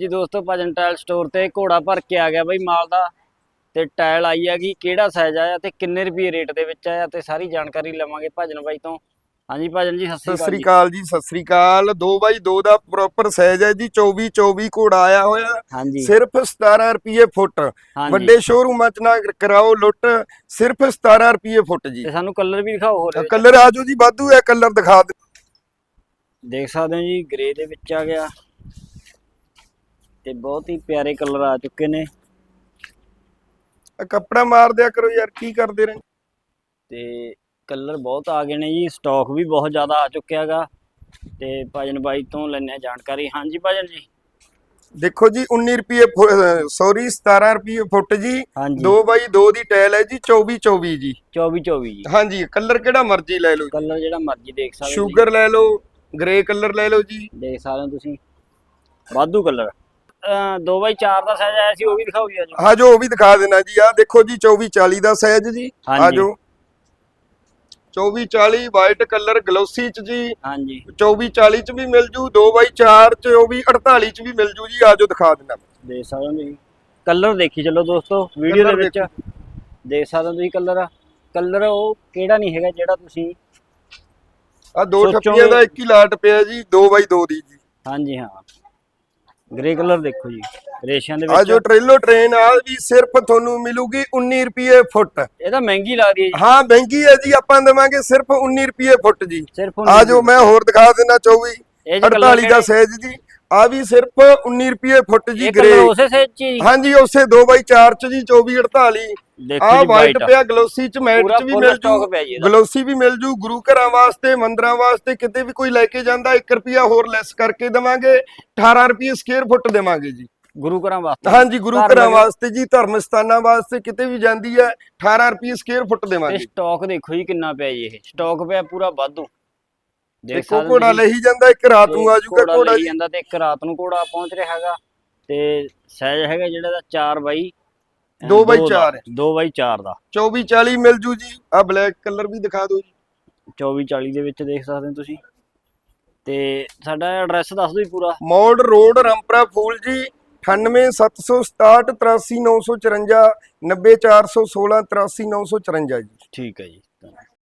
ਹਾਂਜੀ ਦੋਸਤੋ ਭਜਨ ਟਾਇਲ ਸਟੋਰ ਤੇ ਘੋੜਾ ਭਰ ਕੇ ਆ ਗਿਆ ਬਈ ਮਾਲ ਦਾ ਤੇ ਟਾਇਲ ਆਈ ਹੈਗੀ ਕਿਹੜਾ ਸਾਈਜ਼ ਆਇਆ ਤੇ ਕਿੰਨੇ ਰੁਪਏ ਰੇਟ ਦੇ ਵਿੱਚ ਆਇਆ ਤੇ ਸਾਰੀ ਜਾਣਕਾਰੀ ਲਵਾਂਗੇ ਭਜਨ ਬਾਈ ਤੋਂ। ਹਾਂਜੀ ਭਜਨ ਜੀ ਸਤਿ ਸ੍ਰੀ ਅਕਾਲ ਜੀ। ਸਤਿ ਸ੍ਰੀ ਅਕਾਲ 2x2 ਦਾ ਪ੍ਰੋਪਰ ਸਾਈਜ਼ ਹੈ ਜੀ 24 24 ਘੋੜਾ ਆਇਆ ਹੋਇਆ। ਸਿਰਫ 17 ਰੁਪਏ ਫੁੱਟ। ਵੱਡੇ ਸ਼ੋਰੂਮਾਂ ਚ ਨਾ ਕਰਾਓ ਲੁੱਟ ਸਿਰਫ 17 ਰੁਪਏ ਫੁੱਟ ਜੀ। ਤੇ ਸਾਨੂੰ ਕਲਰ ਵੀ ਦਿਖਾਓ ਹੋਰ। ਕਲਰ ਆਜੋ ਜੀ ਵਾਧੂ ਹੈ ਕਲਰ ਦਿਖਾ ਦੇ ਦੇਖ ਸਕਦੇ ਹੋ ਜੀ ਗ੍ਰੇ ਦੇ ਵਿੱਚ ਆ ਗਿਆ। ਤੇ ਬਹੁਤ ਹੀ ਪਿਆਰੇ ਕਲਰ ਆ ਚੁੱਕੇ ਨੇ। ਆਹ ਕੱਪੜਾ ਮਾਰ ਦਿਆ ਕਰੋ ਯਾਰ ਕੀ ਕਰਦੇ ਰਹੇ ਤੇ ਕਲਰ ਬਹੁਤ ਆ ਗਏ ਨੇ ਜੀ ਸਟਾਕ ਵੀ ਬਹੁਤ ਜ਼ਿਆਦਾ ਆ ਚੁੱਕਿਆ ਹੈਗਾ ਤੇ ਭਜਨ ਬਾਈ ਤੋਂ ਲੈਣੇ ਆ ਜਾਣਕਾਰੀ। ਹਾਂਜੀ ਭਜਨ ਜੀ। ਦੇਖੋ ਜੀ 19 ਰੁਪਏ ਸੌਰੀ 17 ਰੁਪਏ ਫੁੱਟ ਜੀ। ਹਾਂਜੀ। 2x2 ਦੀ ਟਾਇਲ ਹੈ ਜੀ 24 24 ਜੀ। 24 24 ਜੀ। ਹਾਂਜੀ ਕਲਰ ਕਿਹੜਾ ਮਰਜ਼ੀ ਲੈ ਲਓ ਕਲਰ ਜਿਹੜਾ ਮਰਜ਼ੀ ਦੇਖ ਸਕਦੇ ਹੋ। ਸ਼ੂਗਰ ਲੈ ਲਓ ਗ੍ਰੇ ਕਲਰ ਲੈ ਲਓ ਜੀ। ਦੇਖ ਸਕਦੇ ਹੋ ਤੁਸੀਂ। ਵਾਧੂ ਕਲਰ। 2x4 ਦਾ ਸਾਈਜ਼ ਆਇਆ ਸੀ ਉਹ ਵੀ ਦਿਖਾਓ ਜੀ ਅੱਜ ਹਾਂ ਜੋ ਉਹ ਵੀ ਦਿਖਾ ਦੇਣਾ ਜੀ। ਆ ਦੇਖੋ ਜੀ 24 40 ਦਾ ਸਾਈਜ਼ ਜੀ। ਹਾਂਜੀ। ਆ ਜੋ 24 40 ਵਾਈਟ ਕਲਰ ਗਲੋਸੀ ਚ ਜੀ। ਹਾਂਜੀ। 24 40 ਚ ਵੀ ਮਿਲ ਜੂ 2x4 ਚ 24 48 ਚ ਵੀ ਮਿਲ ਜੂ ਜੀ। ਆ ਜੋ ਦਿਖਾ ਦੇਣਾ ਦੇਖ ਸਕਦੇ ਹੋ ਤੁਸੀਂ। ਕਲਰ ਦੇਖੀ ਚੱਲੋ ਦੋਸਤੋ ਵੀਡੀਓ ਦੇ Colour ਵਿੱਚ। ਦੇਖ। ਸਕਦੇ ਹੋ ਤੁਸੀਂ ਕਲਰ। ਕਲਰ ਉਹ ਕਿਹੜਾ ਨਹੀਂ ਹੈਗਾ ਜਿਹੜਾ ਤੁਸੀਂ ਆ ਦੋ ਸੋਚੋਗੇ- ਠੱਪੀਆਂ ਦਾ ਇੱਕ ਹੀ ਲਾਟ ਪਿਆ ਜੀ 2x2 ਦੀ ਜੀ। ਹਾਂਜੀ ਹਾਂ। ਗ੍ਰੇ ਕਲਰ ਦੇਖੋ ਜੀ। ਰੇਸ਼ਿਆਂ ਦੇ ਆ ਵਿੱਚ ਜੋ ਟ੍ਰੇਲੋ ਟ੍ਰੇਨ ਆ ਵੀ ਸਿਰਫ ਤੁਹਾਨੂੰ ਮਿਲੂਗੀ 19 ਰੁਪਏ ਫੁੱਟ। ਇਹ ਤਾਂ ਮਹਿੰਗੀ ਲੱਗਦੀ ਹੈ ਜੀ। ਹਾਂ ਮਹਿੰਗੀ ਹੈ ਜੀ ਆਪਾਂ ਦੇਵਾਂਗੇ ਸਿਰਫ 19 ਰੁਪਏ ਫੁੱਟ ਜੀ। ਸਿਰਫ ਆ ਜੋ ਮੈਂ ਹੋਰ ਦਿਖਾ ਦੇਣਾ 24 ਇਹ 'ਚ colour 48 ਦਾ ਕਿਹੜੇ? ਸਾਈਜ਼ ਜੀ। ਆ ਵੀ ਸਿਰਫ 19 ਰੁਪਏ ਫੁੱਟ ਜੀ ਗ੍ਰੇ ਉਸੇ ਸਾਈਜ਼ ਚ ਹੀ। ਹਾਂਜੀ ਉਸੇ 2x4 ਚ ਜੀ 24 48 ਦੇਖੋ ਆ ਵਾਈਟ ਪਿਆ ਗਲੋਸੀ ਚ ਮੈਟ ਚ ਵੀ ਮਿਲ ਜੂ। ਗਲੋਸੀ ਵੀ ਮਿਲ ਜੂ ਗੁਰੂ ਘਰਾਂ ਵਾਸਤੇ ਮੰਦਰਾਂ ਵਾਸਤੇ ਕਿਤੇ ਵੀ ਕੋਈ ਲੈ ਕੇ ਜਾਂਦਾ 1 ਰੁਪਿਆ ਹੋਰ ਲੈਸ ਕਰਕੇ ਦੇਵਾਂਗੇ 18 ਰੁਪਏ ਸਕੁਅਰ ਫੁੱਟ ਦੇਵਾਂਗੇ ਜੀ। ਗੁਰੂ ਘਰਾਂ ਵਾਸਤੇ। ਹਾਂਜੀ ਗੁਰੂ ਘਰਾਂ ਵਾਸਤੇ ਜੀ ਧਰਮ ਸਥਾਨਾਂ ਵਾਸਤੇ ਕਿਤੇ ਵੀ ਜਾਂਦੀ ਹੈ 18 ਰੁਪਏ ਸਕੁਅਰ ਫੁੱਟ ਦੇਵਾਂਗੇ। ਸਟਾਕ ਦੇਖੋ ਜੀ ਕਿੰਨਾ ਪਿਆ ਜੀ ਇਹ। ਸਟਾਕ ਪਿਆ ਪੂਰਾ ਵਾਧੂ। ਦੇਖ ਘੋੜਾ। ਲਈ ਜਾਂਦਾ ਇੱਕ ਰਾਤ ਨੂੰ ਤੇ ਆ ਜਾਊਗਾ ਘੋੜਾ ਲਈ ਜਾਂਦਾ ਤੇ ਇੱਕ ਰਾਤ ਨੂੰ ਘੋੜਾ ਪਹੁੰਚ ਰਿਹਾ ਹੈਗਾ। ਤੇ ਸਾਈਜ਼ ਹੈਗਾ ਜਿਹੜਾ ਦਾ 4 ਬਾਈ ਦੋ ਬਾਈ ਚਾਰ ਹੈ। 2 ਬਾਈ 4 ਦਾ। 24 40 ਮਿਲ ਜੂ ਜੀ। ਆ ਬਲੈਕ ਕਲਰ ਵੀ ਦਿਖਾ ਦਿਓ ਜੀ। 24 40 ਦੇ ਵਿੱਚ ਦੇਖ ਸਕਦੇ ਹੋ ਤੁਸੀਂ। ਤੇ ਸਾਡਾ ਐਡਰੈਸ ਦੱਸ ਦਿਓ ਜੀ ਪੂਰਾ। ਮੋੜ ਰੋਡ ਰਾਮਪਰਾ ਫੂਲ ਜੀ 98767 83954 90416 83954 ਜੀ। ਠੀਕ ਹੈ ਜੀ।